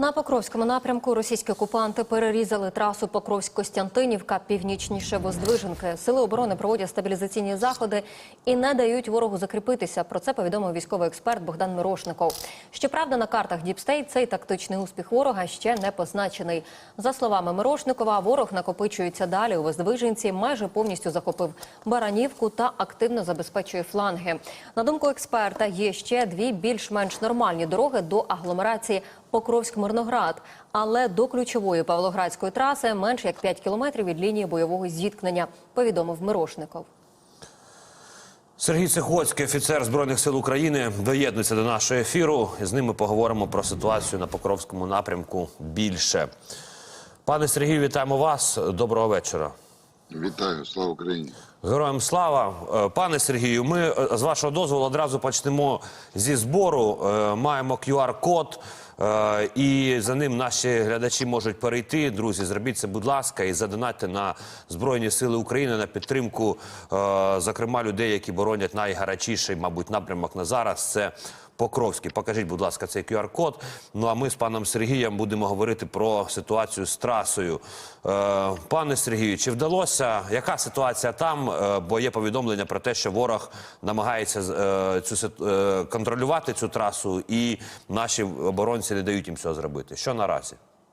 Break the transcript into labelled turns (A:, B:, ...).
A: На Покровському напрямку російські окупанти перерізали трасу Покровськ-Костянтинівка північніше Воздвиженки. Сили оборони проводять стабілізаційні заходи і не дають ворогу закріпитися. Про це повідомив військовий експерт Богдан Мирошников. Щоправда, на картах Діпстейт цей тактичний успіх ворога ще не позначений. За словами Мирошникова, ворог накопичується далі у Воздвиженці, майже повністю захопив Баранівку та активно забезпечує фланги. На думку експерта, є ще дві більш-менш нормальні дороги до агломерації Покровськ-Мирноград, але до ключової Павлоградської траси менш як 5 кілометрів від лінії бойового зіткнення, повідомив Мирошников.
B: Сергій Цихоцький, офіцер збройних сил України, доєднується до нашого ефіру. І з ним ми поговоримо про ситуацію на Покровському напрямку більше. Пане Сергію, вітаємо вас. Доброго вечора.
C: Вітаю, слава Україні.
B: Героям слава, Е, пане Сергію. Ми е, з вашого дозволу одразу почнемо зі збору. Е, Маємо QR-код, і за ним наші глядачі можуть перейти. Друзі, зробіть це, будь ласка, і задонатьте на Збройні Сили України на підтримку, е, зокрема, людей, які боронять найгарячіший, мабуть, напрямок на зараз. Це Покровський. Покажіть, будь ласка, цей QR-код. Ну а ми з паном Сергієм будемо говорити про ситуацію з трасою. Е, пане Сергію, чи вдалося? Яка ситуація там? Е, бо є повідомлення про те, що ворог намагається е, цю е, контролювати цю трасу, і наші оборонці не дають їм цього зробити. Що наразі?